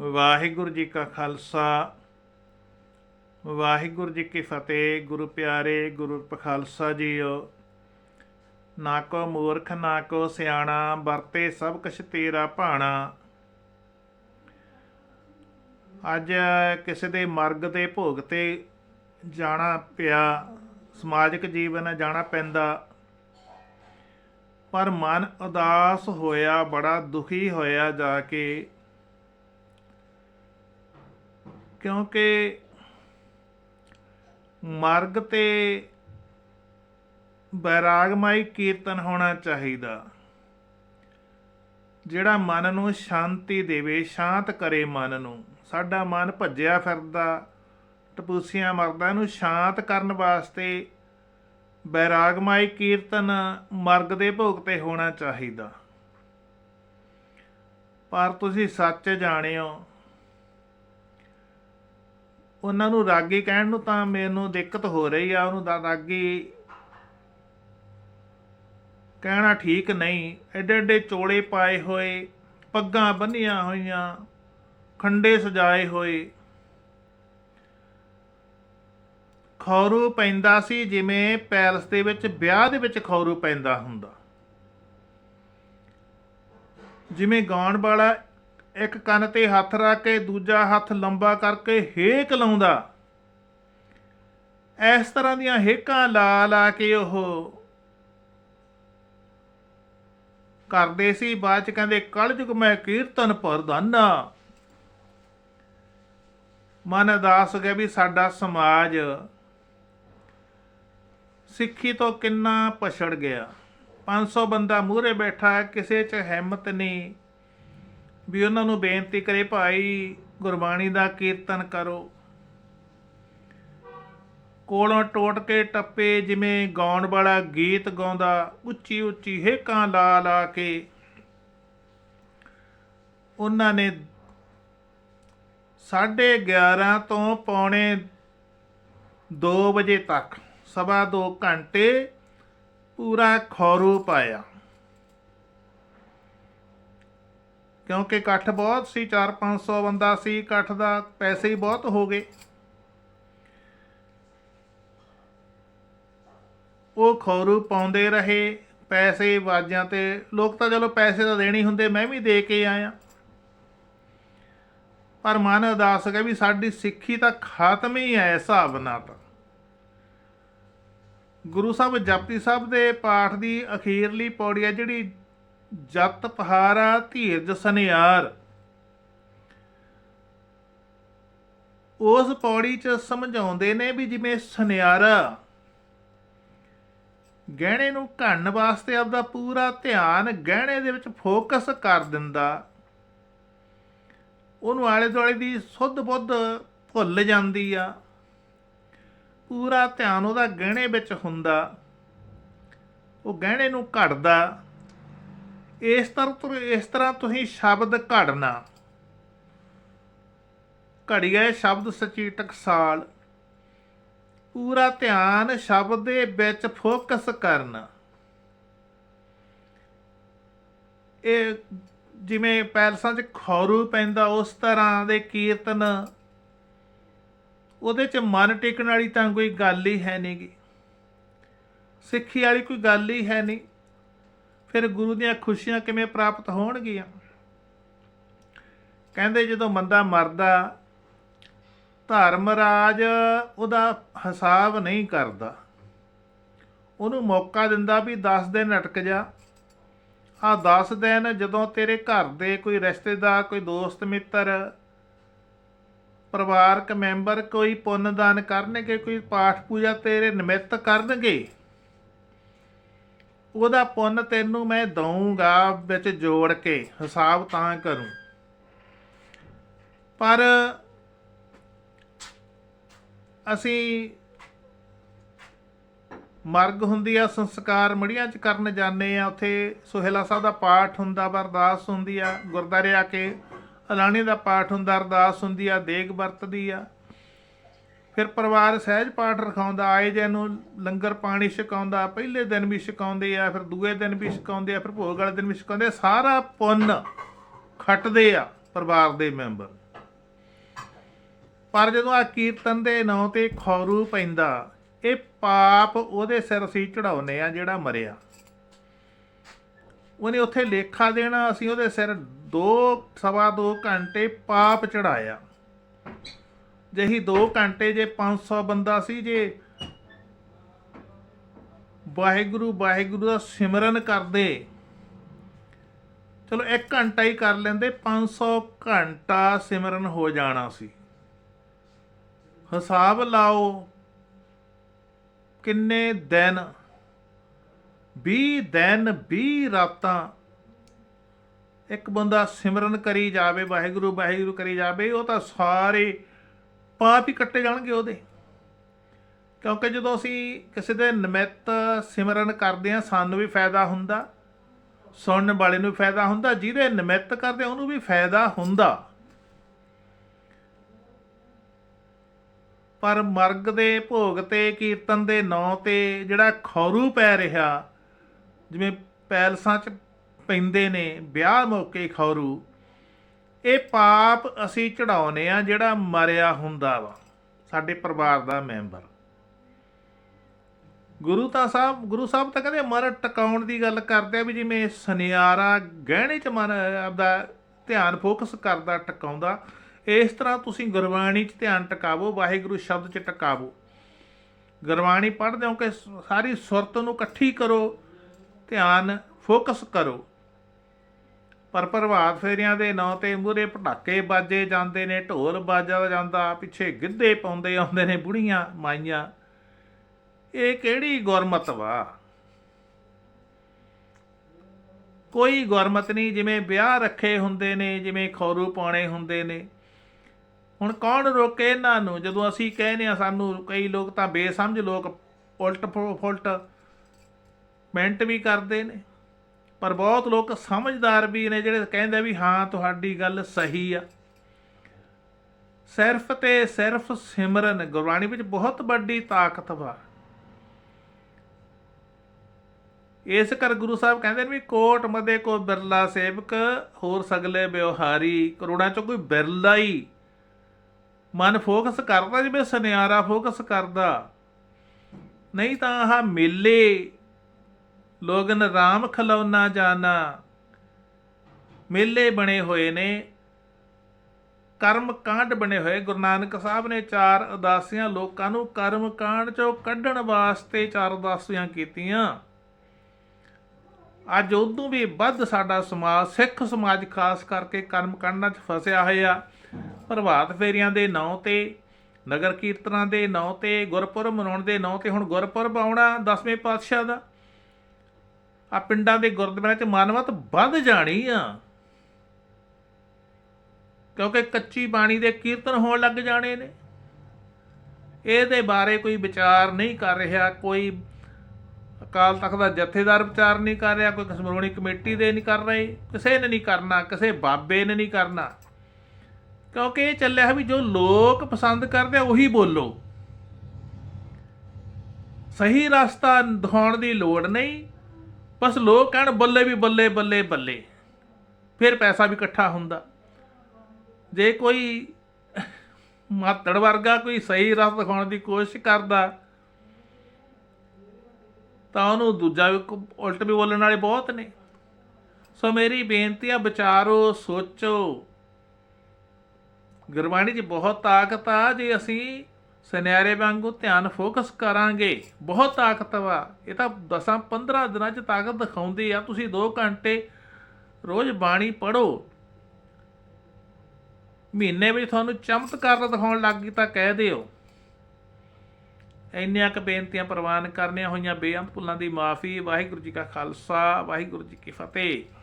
ਵਾਹਿਗੁਰੂ ਜੀ ਕਾ ਖਾਲਸਾ। ਵਾਹਿਗੁਰੂ ਜੀ ਕੀ ਫਤਿਹ, ਗੁਰੂ ਪਿਆਰੇ, ਗੁਰੂ ਪਖਾਲਸਾ ਜੀਓ। ਨਾ ਕੋ ਮੂਰਖ, ਨਾ ਕੋ ਸਿਆਣਾ, ਵਰਤੇ ਸਭ ਕੁਛ ਤੇਰਾ ਭਾਣਾ। ਅੱਜ ਕਿਸੇ ਦੇ ਮਰਗ ਦੇ ਭੋਗ ਤੇ ਜਾਣਾ ਪਿਆ, ਸਮਾਜਿਕ ਜੀਵਨ ਜਾਣਾ ਪੈਂਦਾ। ਪਰ ਮਨ ਉਦਾਸ ਹੋਇਆ, ਬੜਾ ਦੁਖੀ ਹੋਇਆ ਜਾ ਕੇ। ਕਿਉਂਕਿ ਮਰਗ ਤੇ ਬੈਰਾਗਮਈ ਕੀਰਤਨ ਹੋਣਾ ਚਾਹੀਦਾ। ਜਿਹੜਾ ਮਨ ਨੂੰ ਸ਼ਾਂਤੀ ਦੇਵੇ, ਸ਼ਾਂਤ ਕਰੇ ਮਨ ਨੂੰ। ਸਾਡਾ ਮਨ ਭੱਜਿਆ ਫਿਰਦਾ, ਟਪੂਸੀਆਂ ਮਰਦਾ, ਇਹਨੂੰ ਸ਼ਾਂਤ ਕਰਨ ਵਾਸਤੇ ਬੈਰਾਗਮਈ ਕੀਰਤਨ ਮਰਗ ਦੇ ਭੋਗ ਤੇ ਹੋਣਾ ਚਾਹੀਦਾ। ਪਰ ਤੁਸੀਂ ਸੱਚ ਜਾਣਿਓ ਉਹਨਾਂ ਨੂੰ ਰਾਗੀ ਕਹਿਣ ਨੂੰ ਤਾਂ ਮੈਨੂੰ ਦਿੱਕਤ ਹੋ ਰਹੀ ਆ, ਉਹਨੂੰ ਤਾਂ ਰਾਗੀ ਕਹਿਣਾ ਠੀਕ ਨਹੀਂ। ਐਡੇ ਐਡੇ ਚੋਲੇ ਪਾਏ ਹੋਏ, ਪੱਗਾਂ ਬੰਨੀਆਂ ਹੋਈਆਂ, ਖੰਡੇ ਸਜਾਏ ਹੋਏ। ਖੌਰੂ ਪੈਂਦਾ ਸੀ ਜਿਵੇਂ ਪੈਲਸ ਦੇ ਵਿੱਚ, ਵਿਆਹ ਦੇ ਵਿੱਚ ਖੌਰੂ ਪੈਂਦਾ ਹੁੰਦਾ। ਜਿਵੇਂ ਗਾਉਣ ਵਾਲਾ ਇੱਕ ਕੰਨ ਤੇ ਹੱਥ ਰੱਖ ਕੇ ਦੂਜਾ ਹੱਥ ਲੰਬਾ ਕਰਕੇ ਹੇਕ ਲਾਉਂਦਾ। ਇਸ ਤਰ੍ਹਾਂ ਦੀਆਂ ਹੇਕਾਂ ਲਾ ਲਾ ਕੇ ਉਹ ਕਰਦੇ ਸੀ। ਬਾਅਦ ਚ ਕਹਿੰਦੇ, ਕਲਯੁਗ ਮੈਂ ਕੀਰਤਨ ਪ੍ਰਧਾਨਾ। ਮਨ ਅਦਾਸ ਹੋ ਗਿਆ ਵੀ ਸਾਡਾ ਸਮਾਜ ਸਿੱਖੀ ਤੋਂ ਕਿੰਨਾ ਪਛੜ ਗਿਆ। 500 ਬੰਦਾ ਮੂਹਰੇ ਬੈਠਾ ਕਿਸੇ 'ਚ ਹਿੰਮਤ ਨਹੀਂ। ਵੀ ਉਹਨਾਂ ਨੂੰ ਬੇਨਤੀ ਕਰੇ, ਭਾਈ, ਗੁਰਬਾਣੀ ਦਾ ਕੀਰਤਨ ਕਰੋ। ਕੋਲੋਂ ਟੋਟ ਕੇ ਟੱਪੇ, ਜਿਵੇਂ ਗਾਉਣ ਵਾਲਾ ਗੀਤ ਗਾਉਂਦਾ, ਉੱਚੀ ਉੱਚੀ ਹੇਕਾਂ ਲਾ ਲਾ ਕੇ। ਉਹਨਾਂ ਨੇ 11:30 ਤੋਂ ਪੌਣੇ 2 ਵਜੇ ਤੱਕ ਸਵਾ 2 ਘੰਟੇ ਪੂਰਾ ਖੌਰੂ ਪਾਇਆ। ਕਿਉਂਕਿ ਇਕੱਠ ਬਹੁਤ ਸੀ 4-500 ਬੰਦਾ ਸੀ, ਇਕੱਠ ਦਾ ਪੈਸੇ ਹੀ ਬਹੁਤ ਹੋ ਗਏ। ਉਹ ਖੌਰੂ ਪਾਉਂਦੇ ਰਹੇ, ਪੈਸੇ ਵਾਜਾਂ ਤੇ, ਲੋਕ ਤਾਂ ਚਲੋ ਪੈਸੇ ਤਾਂ ਦੇਣੇ ਹੁੰਦੇ, ਮੈਂ ਵੀ ਦੇ ਕੇ ਆਇਆ। ਪਰ ਮਨ ਅਦਾਸ ਗਿਆ ਵੀ ਸਾਡੀ ਸਿੱਖੀ ਤਾਂ ਖਾਤਮ ਹੀ ਹੈ ਹਿਸਾਬ ਨਾਲ ਤਾਂ। ਗੁਰੂ ਸਾਹਿਬ ਜਪਤੀ ਸਾਹਿਬ ਦੇ ਪਾਠ ਦੀ ਅਖੀਰਲੀ ਪੌੜੀ ਹੈ ਜਿਹੜੀ ਜਤ ਪਹਾਰਾ ਧੀਰਜ ਸੁਨਿਆਰ। ਉਸ ਪੌੜੀ 'ਚ ਸਮਝਾਉਂਦੇ ਨੇ ਵੀ ਜਿਵੇਂ ਸੁਨਿਆਰਾ। ਗਹਿਣੇ ਨੂੰ ਘੜਨ ਵਾਸਤੇ ਆਪਦਾ ਪੂਰਾ ਧਿਆਨ ਗਹਿਣੇ ਦੇ ਵਿੱਚ ਫੋਕਸ ਕਰ ਦਿੰਦਾ। ਉਹਨੂੰ ਆਲੇ ਦੁਆਲੇ ਦੀ ਸੁੱਧ ਬੁੱਧ ਭੁੱਲ ਜਾਂਦੀ ਆ। ਪੂਰਾ ਧਿਆਨ ਉਹਦਾ ਗਹਿਣੇ ਵਿੱਚ ਹੁੰਦਾ। ਉਹ ਗਹਿਣੇ ਨੂੰ ਘੜਦਾ। ਇਸ ਤਰ੍ਹਾਂ ਤੁਰ ਇਸ ਤਰ੍ਹਾਂ ਤੁਸੀਂ ਸ਼ਬਦ ਘੜਨਾ। ਘੜੀ ਘੜੀਏ ਸ਼ਬਦ ਸੱਚੀ ਟਕਸਾਲ ਪੂਰਾ ਧਿਆਨ ਸ਼ਬਦ ਦੇ ਵਿੱਚ ਫੋਕਸ ਕਰਨਾ। ਇਹ ਜਿਵੇਂ ਪੈਲਸਾਂ 'ਚ ਖੌਰੂ ਪੈਂਦਾ, ਉਸ ਤਰ੍ਹਾਂ ਦੇ ਕੀਰਤਨ। ਉਹਦੇ 'ਚ ਮਨ ਟਿਕਣ ਵਾਲੀ ਤਾਂ ਕੋਈ ਗੱਲ ਹੀ ਹੈ ਨਹੀਂਗੀ ਸਿੱਖੀ ਵਾਲੀ ਕੋਈ ਗੱਲ ਹੀ ਹੈ ਨਹੀਂ ਫਿਰ ਗੁਰੂ ਦੀਆਂ ਖੁਸ਼ੀਆਂ ਕਿਵੇਂ ਪ੍ਰਾਪਤ ਹੋਣਗੀਆਂ? ਕਹਿੰਦੇ ਜਦੋਂ ਬੰਦਾ ਮਰਦਾ, ਧਰਮ ਰਾਜ ਉਹਦਾ ਹਿਸਾਬ ਨਹੀਂ ਕਰਦਾ। ਉਹਨੂੰ ਮੌਕਾ ਦਿੰਦਾ ਵੀ 10 ਦਿਨ ਅਟਕ ਜਾ। ਆ 10 ਦਿਨ ਜਦੋਂ ਤੇਰੇ ਘਰ ਦੇ ਕੋਈ ਰਿਸ਼ਤੇਦਾਰ, ਕੋਈ ਦੋਸਤ, ਮਿੱਤਰ, ਪਰਿਵਾਰਕ ਮੈਂਬਰ ਕੋਈ ਪੁੰਨ ਦਾਨ ਕਰਨਗੇ, ਕੋਈ ਪਾਠ ਪੂਜਾ ਤੇਰੇ ਨਿਮਿਤ ਕਰਨਗੇ ਉਹਦਾ ਪੁੰਨ ਤੈਨੂੰ ਮੈਂ ਦਊਂਗਾ ਵਿੱਚ ਜੋੜ ਕੇ ਹਿਸਾਬ ਤਾਂ ਕਰੂੰ। ਪਰ ਅਸੀਂ ਮਰਗ ਹੁੰਦੀ ਆ ਸੰਸਕਾਰ ਮੜੀਆਂ ਚ ਕਰਨ ਜਾਂਦੇ ਆ ਉੱਥੇ ਸੁਹੇਲਾ ਸਾਹਿਬ ਦਾ ਪਾਠ ਹੁੰਦਾ ਵਾ, ਅਰਦਾਸ ਹੁੰਦੀ ਆ ਗੁਰਦਾਰੇ ਆ ਕੇ ਅਲਾਣੀ ਦਾ ਪਾਠ ਹੁੰਦਾ ਅਰਦਾਸ ਹੁੰਦੀ ਆ ਦੇਗ ਵਰਤਦੀ ਆ। ਫਿਰ ਪਰਿਵਾਰ ਸਹਿਜ ਪਾਠ ਰਖਾਉਂਦਾ, ਆਏ ਜੇ ਨੂੰ ਲੰਗਰ ਪਾਣੀ ਛਕਾਉਂਦਾ, ਪਹਿਲੇ ਦਿਨ ਵੀ ਛਕਾਉਂਦੇ ਆ, ਫਿਰ ਦੂਏ ਦਿਨ ਵੀ ਛਕਾਉਂਦੇ ਆ, ਫਿਰ ਭੋਗ ਵਾਲੇ ਦਿਨ ਵੀ ਛਕਾਉਂਦੇ ਸਾਰਾ ਪੁੰਨ ਖੱਟਦੇ ਆ ਪਰਿਵਾਰ ਦੇ ਮੈਂਬਰ। ਪਰ ਜਦੋਂ ਆ ਕੀਰਤਨ ਦੇ ਨਾਂ ਤੇ ਖੌਰੂ ਪੈਂਦਾ, ਇਹ ਪਾਪ ਉਹਦੇ ਸਿਰ ਅਸੀਂ ਚੜਾਉਨੇ ਆ ਜਿਹੜਾ ਮਰਿਆ। ਉਹਨੇ ਉੱਥੇ ਲੇਖਾ ਦੇਣਾ, ਅਸੀਂ ਉਹਦੇ ਸਿਰ 2 ਸਵਾ 2 ਘੰਟੇ ਪਾਪ ਚੜਾਇਆ ਜਹੀ 2 ਘੰਟੇ ਜੇ 500 ਬੰਦਾ ਸੀ ਜੇ। ਵਾਹਿਗੁਰੂ ਵਾਹਿਗੁਰੂ ਦਾ ਸਿਮਰਨ ਕਰਦੇ। ਚਲੋ 1 ਘੰਟਾ ਹੀ ਕਰ ਲੈਂਦੇ 500 ਘੰਟਾ ਸਿਮਰਨ ਹੋ ਜਾਣਾ ਸੀ। ਹਿਸਾਬ ਲਾਓ ਕਿੰਨੇ ਦਿਨ 20 ਦਿਨ 20 ਰਾਤਾਂ ਇੱਕ ਬੰਦਾ ਸਿਮਰਨ ਕਰੀ ਜਾਵੇ, ਵਾਹਿਗੁਰੂ ਵਾਹਿਗੁਰੂ ਕਰੀ ਜਾਵੇ, ਉਹ ਤਾਂ ਸਾਰੇ ਪਾਪ ਹੀ ਕੱਟੇ ਜਾਣਗੇ ਉਹਦੇ। ਕਿਉਂਕਿ ਜਦੋਂ ਅਸੀਂ ਕਿਸੇ ਦੇ ਨਿਮਿਤ ਸਿਮਰਨ ਕਰਦੇ ਹਾਂ, ਸਾਨੂੰ ਵੀ ਫਾਇਦਾ ਹੁੰਦਾ, ਸੁਣਨ ਵਾਲੇ ਨੂੰ ਵੀ ਫਾਇਦਾ ਹੁੰਦਾ, ਜਿਹਦੇ ਨਿਮਿਤ ਕਰਦੇ ਉਹਨੂੰ ਵੀ ਫਾਇਦਾ ਹੁੰਦਾ। ਪਰ ਮਰਗ ਦੇ, ਭੋਗ ਤੇ, ਕੀਰਤਨ ਦੇ ਨਾਂ ਤੇ ਜਿਹੜਾ ਖੌਰੂ ਪੈ ਰਿਹਾ, ਜਿਵੇਂ ਪੈਲਸਾਂ 'ਚ ਪੈਂਦੇ ਨੇ, ਵਿਆਹ ਮੌਕੇ ਖੌਰੂ ਇਹ ਪਾਪ ਅਸੀਂ ਚੜਾਉਨੇ ਆ ਜਿਹੜਾ ਮਰਿਆ ਹੁੰਦਾ ਵਾ, ਸਾਡੇ ਪਰਿਵਾਰ ਦਾ ਮੈਂਬਰ। ਗੁਰੂ ਤਾਂ ਸਾਹਿਬ, ਗੁਰੂ ਸਾਹਿਬ ਤਾਂ ਕਹਿੰਦੇ ਮਨ ਟਿਕਾਉਣ ਦੀ ਗੱਲ ਕਰਦੇ ਆ ਵੀ ਜਿਵੇਂ ਸੁਨਿਆਰਾ ਗਹਿਣੇ 'ਚ ਮਨ ਆਪਦਾ ਧਿਆਨ ਫੋਕਸ ਕਰਦਾ, ਟਿਕਾਉਂਦਾ, ਇਸ ਤਰ੍ਹਾਂ ਤੁਸੀਂ ਗੁਰਬਾਣੀ 'ਚ ਧਿਆਨ ਟਿਕਾਵੋ, ਵਾਹਿਗੁਰੂ ਸ਼ਬਦ 'ਚ ਟਿਕਾਵੋ। ਗੁਰਬਾਣੀ ਪੜ੍ਹਦੇ ਹੋ ਕਿ ਸਾਰੀ ਸੁਰਤ ਨੂੰ ਇਕੱਠੀ ਕਰੋ, ਧਿਆਨ ਫੋਕਸ ਕਰੋ। ਪਰ ਪ੍ਰਭਾਤ ਫੇਰੀਆਂ ਦੇ ਨਾਂ ਤੇ ਮੂਰੇ ਪਟਾਕੇ ਬਾਜੇ ਜਾਂਦੇ ਨੇ, ਢੋਲ ਬਾਜਾ ਜਾਂਦਾ, ਪਿੱਛੇ ਗਿੱਧੇ ਪਾਉਂਦੇ ਆਉਂਦੇ ਨੇ, ਬੁੜੀਆਂ ਮਾਈਆਂ। ਇਹ ਕਿਹੜੀ ਗੁਰਮਤ ਵਾ? ਕੋਈ ਗੁਰਮਤ ਨਹੀਂ, ਜਿਵੇਂ ਵਿਆਹ ਰੱਖੇ ਹੁੰਦੇ ਨੇ, ਜਿਵੇਂ ਖੌਰੂ ਪਾਉਣੇ ਹੁੰਦੇ ਨੇ। ਹੁਣ ਕੌਣ ਰੋਕੇ ਇਹਨਾਂ ਨੂੰ? ਜਦੋਂ ਅਸੀਂ ਕਹਿੰਦੇ ਆ ਸਾਨੂੰ ਕਈ ਲੋਕ ਤਾਂ ਬੇਸਮਝ ਲੋਕ ਉਲਟ ਫੁ- ਫੁਲਟ ਮਿਹਨਤ ਵੀ ਕਰਦੇ ਨੇ। ਪਰ ਬਹੁਤ ਲੋਕ ਸਮਝਦਾਰ ਵੀ ਨੇ ਜਿਹੜੇ ਕਹਿੰਦੇ ਵੀ ਹਾਂ, ਤੁਹਾਡੀ ਗੱਲ ਸਹੀ ਆ। ਸਿਰਫ ਤੇ ਸਿਰਫ ਸਿਮਰਨ, ਗੁਰਬਾਣੀ ਵਿੱਚ ਬਹੁਤ ਵੱਡੀ ਤਾਕਤ ਵਾ। ਇਸ ਕਰ ਗੁਰੂ ਸਾਹਿਬ ਕਹਿੰਦੇ ਨੇ ਵੀ ਕੋਟ ਮਦੇ ਕੋ ਬਿਰਲਾ ਸੇਵਕ, ਹੋਰ ਸਗਲੇ ਵਿਵਹਾਰੀ। ਕਰੋੜਾਂ ਚੋਂ ਕੋਈ ਬਿਰਲਾ ਹੀ ਮਨ ਫੋਕਸ ਕਰਦਾ ਜਿਵੇਂ ਸੁਨਿਆਰਾ ਫੋਕਸ ਕਰਦਾ। ਨਹੀਂ ਤਾਂ ਆਹ ਮੇਲੇ ਲੋਗਨ ਰਾਮ ਖਲੌਨਾ ਜਾਣਾ। ਮੇਲੇ ਬਣੇ ਹੋਏ ਨੇ। ਕਰਮ ਕਾਂਡ ਬਣੇ ਹੋਏ। ਗੁਰੂ ਨਾਨਕ ਸਾਹਿਬ ਨੇ ਚਾਰ ਉਦਾਸੀਆਂ ਲੋਕਾਂ ਨੂੰ ਕਰਮ ਕਾਂਡ ਚੋਂ ਕੱਢਣ ਵਾਸਤੇ ਚਾਰ ਉਦਾਸੀਆਂ ਕੀਤੀਆਂ। ਅੱਜ ਉਦੋਂ ਵੀ ਵੱਧ ਸਾਡਾ ਸਮਾਜ, ਸਿੱਖ ਸਮਾਜ ਖਾਸ ਕਰਕੇ ਕਰਮ ਕਾਂਡਾਂ 'ਚ ਫਸਿਆ ਹੋਇਆ। ਪ੍ਰਭਾਤ ਫੇਰੀਆਂ ਦੇ ਨਾਂ ਤੇ, ਨਗਰ ਕੀਰਤਨਾਂ ਦੇ ਨਾਂ ਤੇ, ਗੁਰਪੁਰਬ ਮਨਾਉਣ ਦੇ ਨਾਂ ਤੇ ਹੁਣ ਗੁਰਪੁਰਬ ਆਉਣਾ 10ਵੇਂ ਪਾਤਸ਼ਾਹ ਦਾ। ਆ ਪਿੰਡਾਂ ਦੇ ਗੁਰਦੁਆਰਿਆਂ 'ਚ ਮਾਨਵਤ ਵੱਧ ਜਾਣੀ ਆ। ਕਿਉਂਕਿ ਕੱਚੀ ਬਾਣੀ ਦੇ ਕੀਰਤਨ ਹੋਣ ਲੱਗ ਜਾਣੇ ਨੇ। ਇਹਦੇ ਬਾਰੇ ਕੋਈ ਵਿਚਾਰ ਨਹੀਂ ਕਰ ਰਿਹਾ, ਕੋਈ ਅਕਾਲ ਤਖਤ ਦਾ ਜਥੇਦਾਰ ਵਿਚਾਰ ਨਹੀਂ ਕਰ ਰਿਹਾ, ਕੋਈ ਸ਼੍ਰੋਮਣੀ ਕਮੇਟੀ ਦੇ ਨਹੀਂ ਕਰ ਰਹੇ, ਕਿਸੇ ਨੇ ਨਹੀਂ ਕਰਨਾ, ਕਿਸੇ ਬਾਬੇ ਨੇ ਨਹੀਂ ਕਰਨਾ। ਕਿਉਂਕਿ ਇਹ ਚੱਲਿਆ ਹੈ ਵੀ ਜੋ ਲੋਕ ਪਸੰਦ ਕਰਦੇ ਆ, ਉਹੀ ਬੋਲੋ। ਸਹੀ ਰਸਤਾ ਦਿਖਾਉਣ ਦੀ ਲੋੜ ਨਹੀਂ ਬਸ ਲੋਕ ਕਹਿਣ ਬੱਲੇ ਵੀ ਬੱਲੇ ਬੱਲੇ ਬੱਲੇ। ਫਿਰ ਪੈਸਾ ਵੀ ਇਕੱਠਾ ਹੁੰਦਾ। ਜੇ ਕੋਈ ਮਾਤੜ ਵਰਗਾ ਕੋਈ ਸਹੀ ਰਸ ਦਿਖਾਉਣ ਦੀ ਕੋਸ਼ਿਸ਼ ਕਰਦਾ, ਤਾਂ ਉਹਨੂੰ ਦੂਜਾ ਵੀ ਉਲਟ ਵੀ ਬੋਲਣ ਵਾਲੇ ਬਹੁਤ ਨੇ। ਸੋ ਮੇਰੀ ਬੇਨਤੀ ਆ, ਵਿਚਾਰੋ, ਸੋਚੋ। ਗੁਰਬਾਣੀ 'ਚ ਬਹੁਤ ਤਾਕਤ ਆ, ਜੇ ਅਸੀਂ ਸੁਨਿਆਰੇ ਵਾਂਗੂ ਧਿਆਨ ਫੋਕਸ ਕਰਾਂਗੇ। ਬਹੁਤ ਤਾਕਤ ਵਾ। ਇਹ ਤਾਂ 10 15 ਦਿਨਾਂ 'ਚ ਤਾਕਤ ਦਿਖਾਉਂਦੀ ਆ। ਤੁਸੀਂ 2 ਘੰਟੇ ਰੋਜ਼ ਬਾਣੀ ਪੜੋ ਮਹੀਨੇ ਵਿੱਚ ਤੁਹਾਨੂੰ ਚਮਤਕਾਰ ਦਿਖਾਉਣ ਲੱਗ ਗਈ ਤਾਂ ਕਹਿ ਦਿਓ। ਇੰਨੀਆਂ ਕੁ ਬੇਨਤੀਆਂ ਪ੍ਰਵਾਨ ਕਰਨੀਆਂ ਹੋਈਆਂ ਬੇਅੰਤ ਭੁੱਲਾਂ ਦੀ ਮਾਫੀ। ਵਾਹਿਗੁਰੂ ਜੀ ਕਾ ਖਾਲਸਾ, ਵਾਹਿਗੁਰੂ ਜੀ ਕੀ ਫਤਿਹ।